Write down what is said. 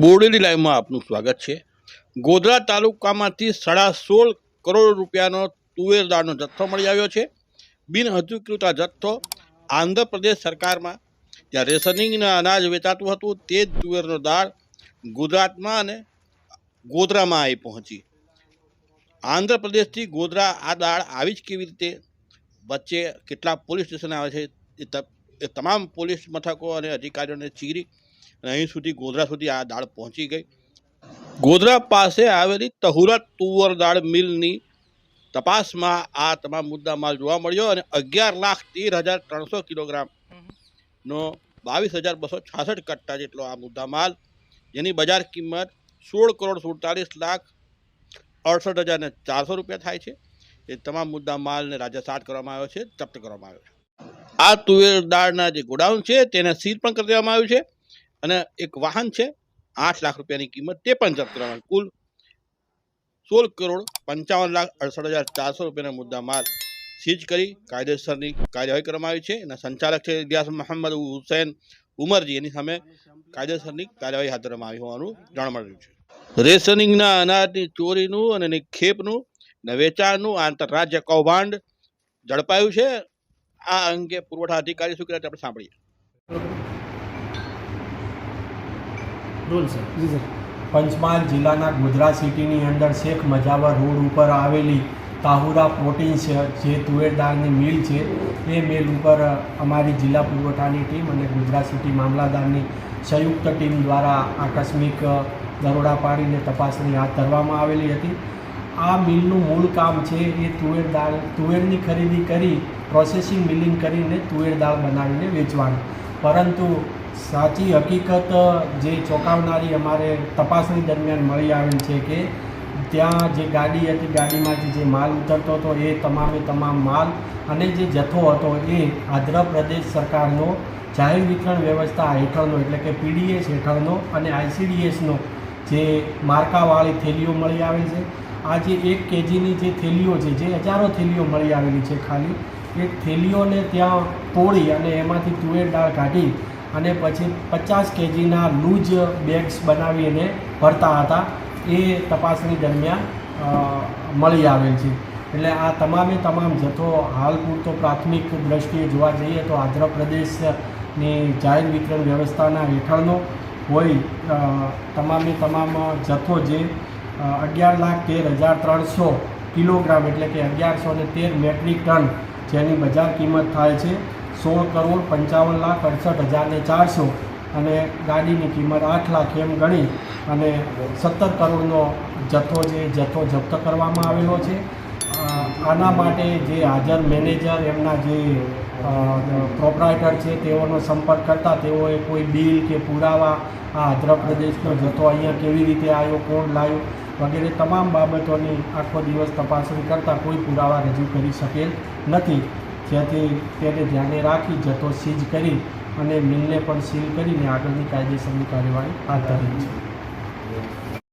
બોરડેલી લાઈવમાં આપનું સ્વાગત છે. ગોધરા તાલુકામાંથી સાડા સોળ કરોડ રૂપિયાનો તુવેર દાળનો જથ્થો મળી આવ્યો છે. બિન અધિકૃત આ જથ્થો આંધ્રપ્રદેશ સરકારમાં જ્યાં રેશનિંગના અનાજ વેચાતું હતું તે જ તુવેરનો દાળ ગુજરાતમાં અને ગોધરામાં આવી પહોંચી. આંધ્રપ્રદેશથી ગોધરા આ દાળ આવી જ કેવી રીતે? વચ્ચે કેટલા પોલીસ સ્ટેશન આવે છે? એ તમામ પોલીસ મથકો અને અધિકારીઓને ચીરી અને અહીં સુધી ગોધરા સુધી આ દાળ પહોંચી ગઈ. ગોધરા પાસે આવેલી તહુરા તુવર દાળ મિલની તપાસમાં આ તમામ મુદ્દા માલ જોવા મળ્યો અને અગિયાર લાખ તેર હજાર ત્રણસો કિલોગ્રામનો બાવીસ હજાર બસો છાસઠ કટ્ટા જેટલો આ મુદ્દા માલ. જેની બજાર કિંમત સોળ કરોડ સુડતાલીસ લાખ અડસઠ હજાર ચારસો રૂપિયા થાય છે. એ તમામ મુદ્દા માલને રાજ્ય સાટ કરવામાં આવ્યો છે, જપ્ત કરવામાં આવ્યો છે. આ તુવેર દાળના જે ગોડાઉન છે, તેને સીલ પણ કરી દેવામાં આવ્યું છે. અને એક વાહન છે, આઠ લાખ રૂપિયાની કિંમત, તે પણ જપ્ત કરવામાં કુલ સોળ કરોડ પંચાવન લાખ અડસઠ હજાર ચારસો રૂપિયાના મુદ્દા માલ સીઝ કરી કાયદેસરની કાર્યવાહી કરવામાં આવી છે. એના સંચાલક છે ઇલિયાસ મોહમ્મદ હુસૈન ઉમરજી. એની સામે કાયદેસરની કાર્યવાહી હાથ ધરવામાં આવી હોવાનું જાણવા મળ્યું છે. રેશનિંગના અનાજની ચોરીનું અને ખેપનું અને વેચાણનું આંતરરાજ્ય કૌભાંડ ઝડપાયું છે. આ અંગે પુરવઠા અધિકારી શું કર્યા આપણે સાંભળીએ. રોલ સર જી સર પંચમહાલ જિલ્લાના ગોધરા સિટીની અંદર શેખ મજાવર રોડ ઉપર આવેલી તાહુરા પ્રોટીન છે જે તુવેર દાળની મિલ છે. એ મિલ ઉપર અમારી જિલ્લા પુરવઠાની ટીમ અને ગુજરાત સિટી મામલાદારની સંયુક્ત ટીમ દ્વારા આકસ્મિક દરોડા પાડીને તપાસણી હાથ ધરવામાં આવેલી હતી. આ મિલનું મૂળ કામ છે એ તુવેર દાળ તુવેરની ખરીદી કરી પ્રોસેસિંગ મિલિંગ કરીને તુવેર દાળ બનાવીને વેચવાનું. પરંતુ સાચી હકીકત જે ચોંકાવનારી અમારે તપાસણી દરમિયાન મળી આવેલ છે કે ત્યાં જે ગાડી હતી, ગાડીમાંથી જે માલ ઉતરતો હતો, એ તમામે તમામ માલ અને જે જથ્થો હતો એ આંધ્રપ્રદેશ સરકારનો જાહેર વિતરણ વ્યવસ્થા હેઠળનો, એટલે કે પીડીએસ હેઠળનો અને આઈસીડીએસનો જે માર્કાવાળી થેલીઓ મળી આવેલ છે. આ જે એક કેજીની જે થેલીઓ છે, જે હજારો થેલીઓ મળી આવેલી છે ખાલી એ થેલીઓને ત્યાં તોડી અને એમાંથી તુવેર દાળ કાઢી અને પછી પચાસ કેજીના લૂજ બેગ્સ બનાવીને ભરતા હતા. એ તપાસણી દરમિયાન મળી આવેલ છે. એટલે આ તમામે તમામ જથ્થો હાલ પૂરતો પ્રાથમિક દ્રષ્ટિએ જોવા જઈએ તો આંધ્રપ્રદેશની જાહેર વિતરણ વ્યવસ્થાના હેઠળનો હોય તમામે તમામ જથ્થો જે અગિયાર લાખ તેર હજાર ત્રણસો કિલોગ્રામ એટલે કે અગિયારસો ને તેર મેટ્રિક ટન જેની બજાર કિંમત થાય છે સોળ કરોડ પંચાવન લાખ અડસઠ હજારને ચારસો અને ગાડીની કિંમત આઠ લાખ એમ ગણી અને સત્તર કરોડનો જથ્થો જે જથ્થો જપ્ત કરવામાં આવેલો છે. આના માટે જે હાજર મેનેજર એમના જે પ્રોપરાઇટર છે તેઓનો સંપર્ક કરતા તેઓએ કોઈ બિલ કે પુરાવા આ આંધ્રપ્રદેશનો જથ્થો અહીંયા કેવી રીતે આવ્યો, કોણ લાવ્યો વગેરે તમામ બાબતોની આખો દિવસ તપાસણી કરતાં કોઈ પુરાવા રજૂ કરી શકેલ નથી. જેથી તેને ધ્યાને રાખી જથ્થો સીઝ કરી અને મિલને પણ સીલ કરીને આગળની કાયદેસરની કાર્યવાહી હાથ ધરી છે.